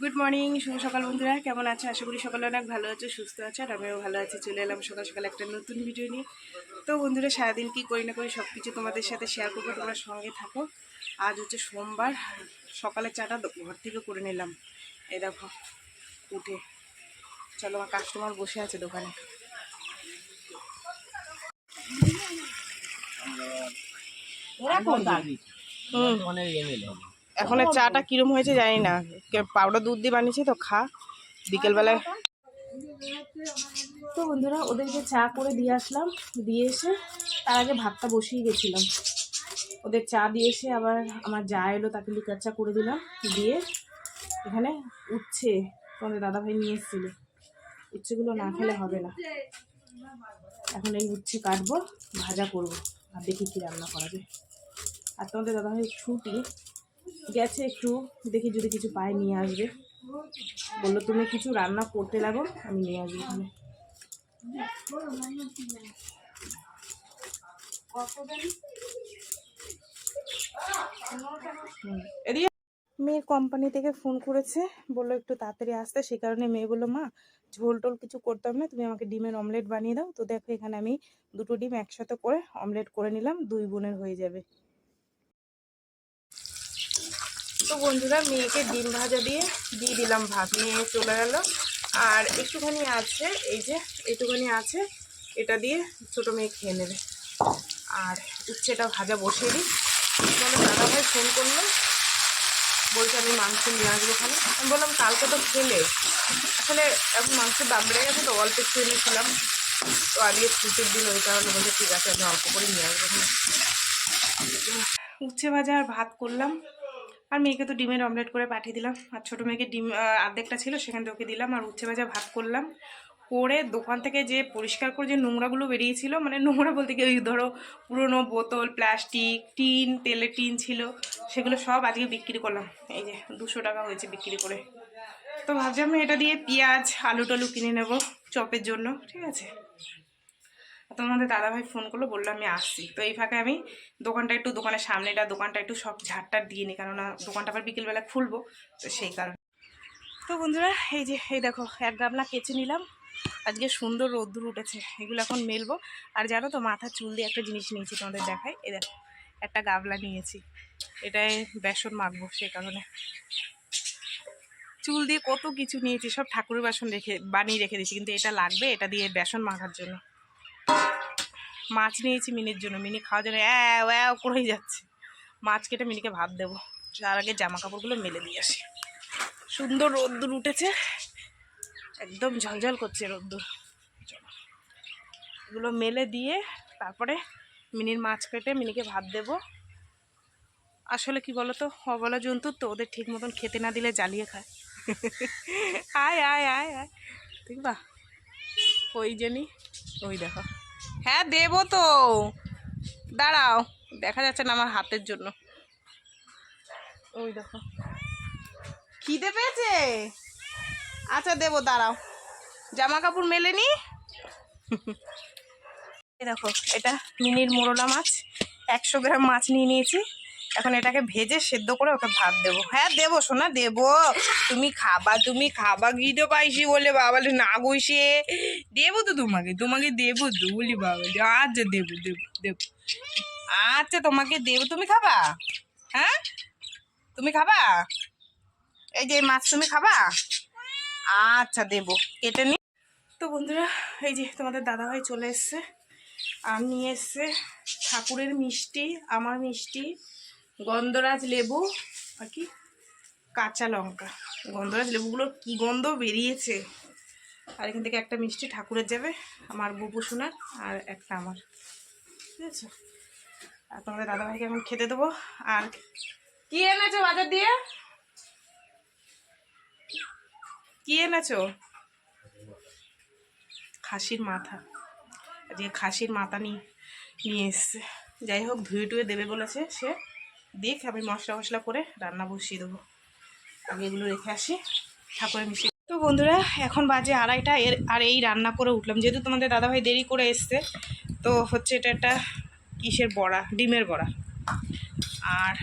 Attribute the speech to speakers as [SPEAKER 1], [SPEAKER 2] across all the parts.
[SPEAKER 1] Good morning শুভ সকাল বন্ধুরা। কেমন আছে? আশা করি সকালে অনেক ভালো আছে সুস্থ আছে আর আমিও ভালো আছি। চলে এলাম সকাল সকাল একটা নতুন ভিডিও নিয়ে। তো বন্ধুরা সারাদিন কি করি না করি সব কিছু তোমাদের সাথে শেয়ার করব তোমরা সঙ্গে থাকো। আজ হচ্ছে সোমবার সকালে চাটা ঘর থেকে করে নিলাম। এই দেখো উঠে। চলো আমার কাস্টমার বসে আছে দোকানে। ওরা কোন হুম। এখন চাটা কিরম হয়েছে জানি না। পাউডার দুধ দিয়ে বানিয়েছি তো খা। বিকেলবেলায় তো বন্ধুরা, ওদেরকে চা করে দিয়ে আসলাম। দিয়ে এসে তার আগে ভাতটা বসিয়ে গেছিলাম। ওদের চা দিয়ে এসে আবার আমার যা এলো তাকে লিকার চা করে দিলাম। দিয়ে এখানে উচ্ছে তোমাদের দাদাভাই নিয়ে এসেছিল। উচ্ছেগুলো না খেলে হবে না। এখন এই উচ্ছে কাটবো, ভাজা করব। আর দেখি কী রান্না করা যায়। আর তোমাদের দাদাভাই ছুটি গেছে একটু দেখি যদি কিছু পায় নিয়ে আসবে। বলল তুমি কিছু রান্না করতে লাগো আমি নিয়ে আসব এখানে। মেয়ের কোম্পানি থেকে ফোন করেছে বলল একটু তাড়াতাড়ি আসতে সেই কারণে মেয়ে বলল মা ঝোল টোল কিছু করতে হবে না তুমি আমাকে ডিমের অমলেট বানিয়ে দাও। তো দেখো এখানে আমি দুটো ডিম একসাথে করে অমলেট করে নিলাম দুই বোনের হয়ে যাবে। তো বন্ধুরা মেয়েকে ডিম ভাজা দিয়ে দিয়ে দিলাম ভাত মেয়ে চলে গেল। আর একটুখানি আছে, এই যে একটুখানি আছে, এটা দিয়ে ছোটো মেয়ে খেয়ে নেবে। আর উচ্ছেটা ভাজা বসিয়ে দিই। মানে দাদাভাই ফোন করল, বলছে আমি মাংস নিয়ে আসব ওখানে। আমি বললাম, কালকে তো খেলে। আসলে এখন মাংসের দাম বেড়ে গেছে তো, অল্প একটু এনেছিলাম। তো আজকে ছুটির দিন ওই কারণে বলছে, ঠিক আছে, আমি অল্প করে নিয়ে আসব উচ্ছে ভাজা আর ভাত করলাম। আর মেয়েকে তো ডিমের অমলেট করে পাঠিয়ে দিলাম। আর ছোটো মেয়েকে ডিম আহ, অর্ধেকটা ছিল সেখান থেকে ওকে দিলাম আর উচ্ছে ভাজা ভাত করলাম। করে দোকান থেকে যে পরিষ্কার করে যে নোংরাগুলো বেরিয়েছিল মানে নোংরা বলতে কি ওই ধরো পুরোনো বোতল প্লাস্টিক টিন তেলের টিন ছিল সেগুলো সব আজকে বিক্রি করলাম। এই যে দুশো টাকা হয়েছে বিক্রি করে। তো ভাবছি আমি এটা দিয়ে পেঁয়াজ আলু টালু কিনে নেব চপের জন্য ঠিক আছে? তোমাদের দাদাভাই ফোন করল, বলল আমি আসছি। তো এই ফাঁকে আমি দোকানটা একটু, দোকানের সামনেটা, দোকানটা একটু সব ঝাড়টা দিয়ে নিই কেননা দোকানটা আবার বিকেলবেলা খুলবো, তো সেই কারণে। তো বন্ধুরা, এই যে, এই দেখো, এক গামলা কেচে নিলাম। আজকে সুন্দর রোদ্দুর উঠেছে, এগুলো এখন মেলবো। আর জানো তো মাথার চুল দিয়ে একটা জিনিস নিয়েছি তোমাদের দেখাই। এই দেখো, একটা গাবলা নিয়েছি। এটাই বেসন মাখবো সে কারণে। চুল দিয়ে কত কিছু নিয়েছি, সব ঠাকুরের বাসন রেখে, বানিয়ে রেখে দিয়েছি, কিন্তু এটা লাগবে, এটা দিয়ে বেসন মাখার জন্য। মাছ নিয়েছি মিনির জন্য। মিনি খাওয়ার জন্য অ্যাও অ্যাও করেই যাচ্ছে। মাছ কেটে মিনিকে ভাত দেবো। তার আগে জামা কাপড়গুলো মেলে দিয়ে আসি। সুন্দর রোদ্দুর উঠেছে। একদম ঝলঝল করছে রোদ্দুর। এগুলো মেলে দিয়ে তারপরে মিনির মাছ কেটে মিনিকে ভাত দেব। আসলে কি বলতো? অবলা জন্তু তো, ওদের ঠিক মতন খেতে না দিলে জ্বালিয়ে খায়। আয় আয় আয় আয়। ঠিক বা ওই জন্যই ওই দেখো। হ্যাঁ দেবো তো। দাঁড়াও, দেখা যাচ্ছে না আমার হাতের জন্য। ওই দেখো। খিদে পেয়েছে? আচ্ছা দেবো, দাঁড়াও। জামা কাপড় মেলেনি দেখো, এটা মিনির মোরলা মাছ। একশো গ্রাম মাছ নিয়ে নিয়েছি। এখন এটাকে ভেজে সেদ্ধ করে ওকে ভাত দেবো। হ্যাঁ দেবো সোনা, দেবো। তুমি খাবা তুমি খাবা। গিয়ে পাইছি বলে বাবা না গইসে দেবো তো তোমাকে তোমাকে দেবো তো বলি বাবা আচ্ছা দেবো দেবো দেবো। আচ্ছা তোমাকে দেবো। তুমি খাবা? হ্যাঁ? তুমি খাবা? এই যে মাছ তুমি খাবা? আচ্ছা দেবো। কেটে নি। তো বন্ধুরা, এই যে তোমাদের দাদাভাই চলে এসছে। আর নিয়ে এসছে ঠাকুরের মিষ্টি, আমার মিষ্টি। গন্ধরাজ লেবু আর কি? কাঁচা লঙ্কা। গন্ধরাজ লেবুগুলোর কি গন্ধ বেরিয়েছে? আর এখান থেকে একটা মিষ্টি ঠাকুরের যাবে, আমার বুবু সোনার আর একটা আমার। ঠিক আছে? আর তোমাদের দাদাভাইকে এখন খেতে দেবো। আর কি এনেছো বাজার দিয়ে? কি এনেছো? খাসির মাথা। আজকে খাসির মাথা নিয়ে নিয়ে এসছে। যাই হোক, ধুয়ে টুয়ে দেবে বলেছে সে। দেখ আমি মশলা মশলা করে রান্না বসিয়ে দেবো। আমি এগুলো রেখে আসি, ঠাকুরের মিশিয়ে তো বন্ধুরা, এখন বাজে আড়াইটা, এর আর এই রান্না করে উঠলাম। যেহেতু তোমাদের দাদাভাই দেরি করে এসছে, তো হচ্ছে এটা একটা কিসের বড়া, ডিমের বড়া। আর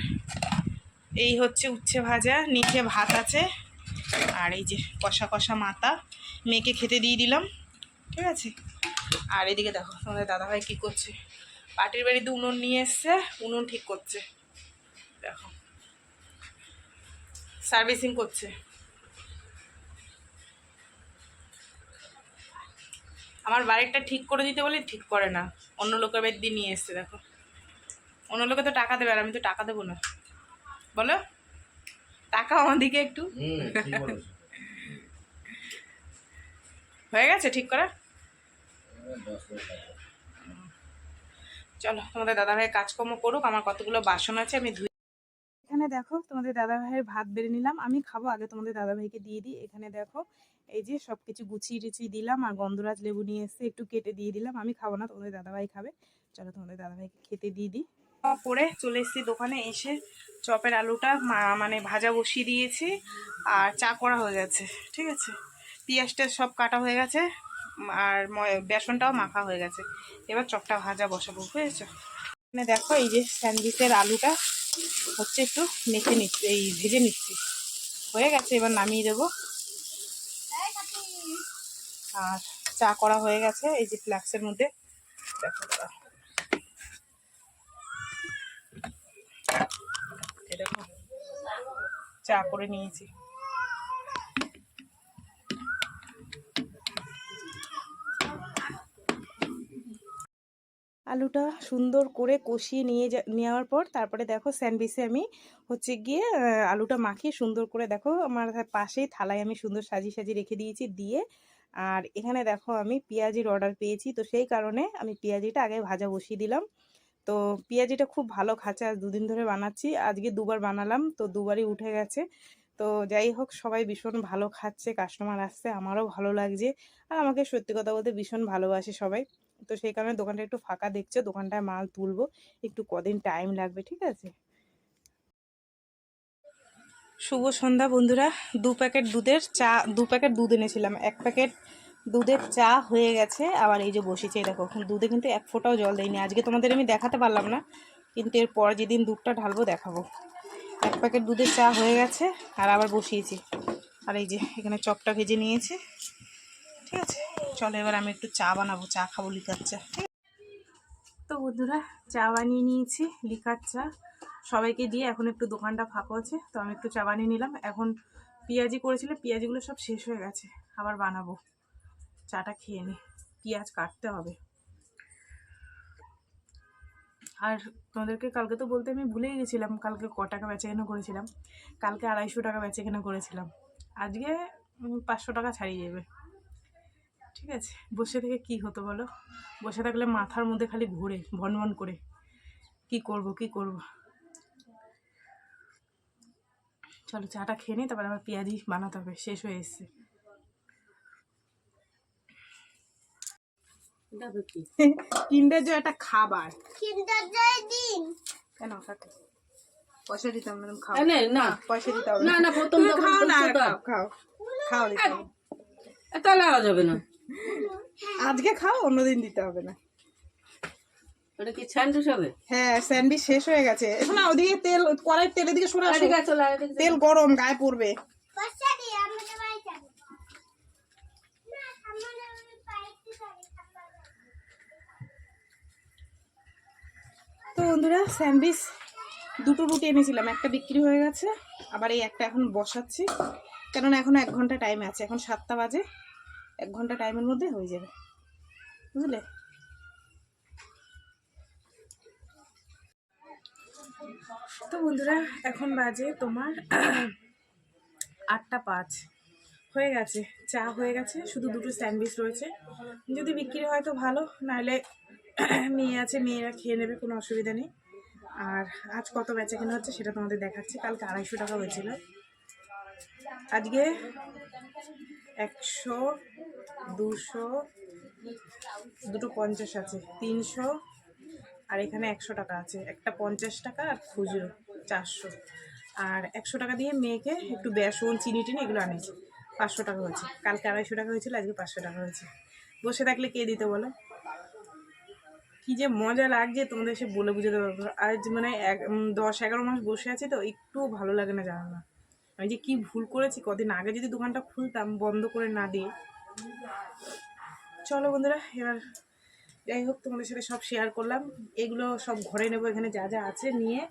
[SPEAKER 1] এই হচ্ছে উচ্ছে ভাজা, নিচে ভাত আছে, আর এই যে কষা কষা মাথা, মেয়েকে খেতে দিয়ে দিলাম, ঠিক আছে? আর এদিকে দেখো, তোমাদের দাদাভাই কী করছে? পাটির বাড়িতে উনুন নিয়ে এসছে, উনুন ঠিক করছে। দেখো। সার্ভিসিং করছে। আমার বাড়িটা ঠিক করে দিতে বলে ঠিক করে না। অন্য লোকের বাড়ি দিয়ে নিয়ে এসছে দেখো। অন্য লোকে তো টাকা দেবে আর আমি তো টাকা দেবো না। বলো? টাকা আমার দিকে একটু।
[SPEAKER 2] হুম ঠিক বলেছ।
[SPEAKER 1] হয়ে গেছে ঠিক করা? চলো তোমাদের দাদাভাই কাজকর্ম করুক আমার কতগুলো বাসন আছে আমি ধুই এখানে দেখো তোমাদের দাদাভাইয়ের ভাত বেড়ে নিলাম। আমি খাব, আগে তোমাদের দাদাভাইকে দিয়ে দিই। এখানে দেখো এই যে সব কিছু গুছিয়ে টুচিয়ে দিলাম আর গন্ধরাজ লেবু নিয়ে এসে একটু কেটে দিয়ে দিলাম। আমি খাব না, তোমাদের দাদাভাই খাবে। চলো তোমাদের দাদাভাইকে খেতে দিয়ে দিই। করে চলে এসেছি দোকানে এসে চপের আলুটা মানে ভাজা বসিয়ে দিয়েছি আর চা করা হয়ে গেছে, ঠিক আছে? পেঁয়াজটা সব কাটা হয়ে গেছে আর বেসনটাও মাখা হয়ে গেছে। এবার চপটা ভাজা বসাবো, বুঝেছ? এখানে দেখো এই যে স্যান্ডউইচের আলুটা হচ্ছে একটু মেখে নিচ্ছি, এই ভেজে নিচ্ছি। হয়ে গেছে, এবার নামিয়ে দেবো। আর চা করা হয়ে গেছে, এই যে ফ্লাক্সের মধ্যে। চা করে নিয়েছি। আলুটা সুন্দর করে কষিয়ে নিয়ে যা, নেওয়ার পর তারপরে দেখো স্যান্ডউইচে আমি হচ্ছে গিয়ে আলুটা মাখিয়ে সুন্দর করে দেখো আমার পাশেই থালায় আমি সুন্দর সাজিয়ে সাজিয়ে রেখে দিয়েছি দিয়ে। আর এখানে দেখো আমি পেঁয়াজির অর্ডার পেয়েছি, তো সেই কারণে আমি পেঁয়াজিটা আগে ভাজা বসিয়ে দিলাম। তো পেঁয়াজিটা খুব ভালো খাচ্ছে, আজ দুদিন ধরে বানাচ্ছি, আজকে দুবার বানালাম, তো দুবারই উঠে গেছে। তো যাই হোক, সবাই ভীষণ ভালো খাচ্ছে, কাস্টমার আসছে, আমারও ভালো লাগছে। আর আমাকে সত্যি কথা বলতে ভীষণ ভালোবাসে সবাই। তো সেই কারণে দোকানটা একটু ফাঁকা দেখছে, দোকানটায় মাল তুলবো। একটু কদিন টাইম লাগবে, ঠিক আছে? শুভ সন্ধ্যা বন্ধুরা, দু প্যাকেট দুধের চা, দু প্যাকেট দুধ এনেছিলাম। এক প্যাকেট দুধের চা হয়ে গেছে, আবার এই যে বসেছে দেখো দুধে কিন্তু এক ফোঁটাও জল দেয়নি। আজকে তোমাদের আমি দেখাতে পারলাম না, কিন্তু এরপর যেদিন দুধটা ঢালবো দেখাবো। এক প্যাকেট দুধের চা হয়ে গেছে, আর আবার বসিয়েছি। আর এই যে এখানে চপটা ভেজে নিয়েছি, ঠিক আছে? চলো, এবার আমি একটু চা বানাবো, চা খাব লিকার চা তো বন্ধুরা, চা বানিয়ে নিয়েছি, লিকার চা। সবাইকে দিয়ে এখন একটু দোকানটা ফাঁকা আছে, তো আমি একটু চা বানিয়ে নিলাম। এখন পেঁয়াজি করেছিল পেঁয়াজিগুলো সব শেষ হয়ে গেছে, আবার বানাবো। চাটা খেয়ে নি, পেঁয়াজ কাটতে হবে। আর তোমাদেরকে কালকে তো বলতে আমি ভুলেই গেছিলাম, কালকে ক টাকা বেচা কেনা করেছিলাম। কালকে আড়াইশো টাকা বেচা কেনা করেছিলাম। আজকে পাঁচশো টাকা ছাড়িয়ে যাবে। ঠিক আছে? বসে থেকে কি হতো বলো? বসে থাকলে মাথার মধ্যে খালি ঘুরে ভন ভন করে। কি করব কি করব? চলো চাটা খেয়ে নিই তারপর আবার পেঁয়াজি বানাতে হবে। শেষ হয়ে এসছে। কিন্ডার যে একটা খাবার।
[SPEAKER 3] কিন্ডার জয় দিন।
[SPEAKER 1] কেন? পয়সা দিতাম তুমি খাও।
[SPEAKER 4] না না।
[SPEAKER 1] পয়সা দিতে হবে।
[SPEAKER 4] না না প্রথম
[SPEAKER 1] তুমি
[SPEAKER 4] যখন
[SPEAKER 1] খাও না। খাও খাও। খাও দিতে হবে।
[SPEAKER 4] তাহলে আওয়া যাবে না।
[SPEAKER 1] আজকে খাও অন্যদিন দিতে হবে না।
[SPEAKER 4] ওটা কি স্যান্ডউইচ হবে?
[SPEAKER 1] হ্যাঁ স্যান্ডউইচ শেষ হয়ে গেছে। না ওদিকে তেল তেলের দিকে। তেল গরম গায়ে পড়বে। তো বন্ধুরা স্যান্ডউইচ দুটো রুটি এনেছিলাম একটা বিক্রি হয়ে গেছে আবার এই একটা এখন বসাচ্ছি। কেননা এখন এক ঘণ্টা টাইম আছে এখন সাতটা বাজে। এক ঘণ্টা টাইমের মধ্যে হয়ে যাবে। বুঝলে? তো বন্ধুরা, এখন বাজে তোমার আটটা পাঁচ। হয়ে গেছে, চা হয়ে গেছে, শুধু দুটো স্যান্ডউইচ রয়েছে। যদি বিক্রি হয় তো ভালো, নাহলে মেয়ে আছে, মেয়েরা খেয়ে নেবে, কোনো অসুবিধা নেই। আর আজ কত বেচা কেনা হচ্ছে সেটা তোমাদের দেখাচ্ছি। কালকে আড়াইশো টাকা হয়েছিল। আজকে একশো দুশো, দুটো পঞ্চাশ আছে, তিনশো, আর এখানে একশো টাকা আছে। একটা পঞ্চাশ টাকা আর খুচরো চারশো। আর একশো টাকা দিয়ে মেয়েকে একটু বেসন, চিনি টিনি এগুলো আনেছি। পাঁচশো টাকা হয়েছে। কালকে আড়াইশো টাকা হয়েছিল, আজকে পাঁচশো টাকা হয়েছে। বসে থাকলে কে দিতে বলো? কি যে মজা লাগছে তোমাদের সে বলে বুঝাতে না। আজ মানে এক দশ, এগারো মাস বসে আছি তো একটু ভালো লাগে না জানা না। আমি যে কি ভুল করেছি, কদিন আগে যদি দোকানটা খুলতাম, বন্ধ করে না দিয়ে চলো বন্ধুরা, এবার যাই হোক, তোমাদের সাথে সব শেয়ার করলাম। এগুলো সব ঘরে নেব, এখানে যা যা আছে নিয়ে।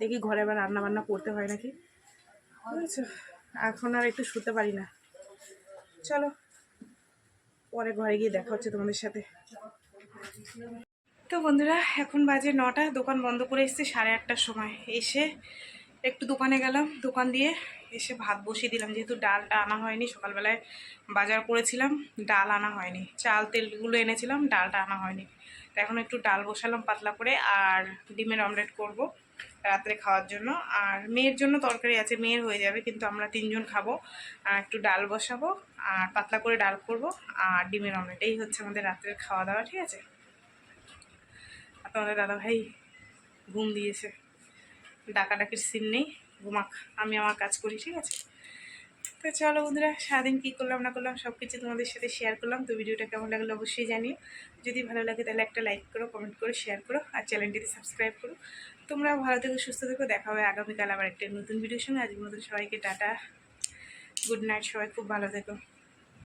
[SPEAKER 1] দেখি ঘরে আবার রান্না বান্না করতে হয় নাকি? বুঝেছ? এখন আর একটু শুতে পারি না। চলো, পরে ঘরে গিয়ে দেখা হচ্ছে তোমাদের সাথে। তো বন্ধুরা, এখন বাজে নটা, দোকান বন্ধ করে এসেছি, সাড়ে আটটার সময়। এসে একটু দোকানে গেলাম, দোকান দিয়ে এসে ভাত বসিয়ে দিলাম। যেহেতু ডালটা আনা হয়নি, সকালবেলায় বাজার করেছিলাম, ডাল আনা হয়নি। চাল, তেলগুলো এনেছিলাম, ডালটা আনা হয়নি। তো এখন একটু ডাল বসালাম পাতলা করে আর ডিমের অমলেট করব রাত্রে খাওয়ার জন্য। আর মেয়ের জন্য তরকারি আছে, মেয়ের হয়ে যাবে, কিন্তু আমরা তিনজন খাব। আর একটু ডাল বসাবো আর পাতলা করে ডাল করব আর ডিমের অমলেট। এই হচ্ছে আমাদের রাত্রের খাওয়া দাওয়া, ঠিক আছে? আর তোমাদের দাদাভাই ঘুম দিয়েছে। ডাকাডাকির সিন নেই। ঘুমাক, আমি আমার কাজ করি, ঠিক আছে? তো চলো বন্ধুরা, সারাদিন কী করলাম, না করলাম সব কিছু তোমাদের সাথে শেয়ার করলাম। তো ভিডিওটা কেমন লাগল অবশ্যই জানিও। যদি ভালো লাগে তাহলে একটা লাইক করো কমেন্ট করো শেয়ার করো, আর চ্যানেলটিতে সাবস্ক্রাইব করো। তোমরা ভালো থেকো, সুস্থ থেকো, দেখা হবে আগামীকাল আবার একটা নতুন ভিডিওর সঙ্গে। আজকের মতন সবাইকে টাটা। গুড নাইট সবাই খুব ভালো থেকো।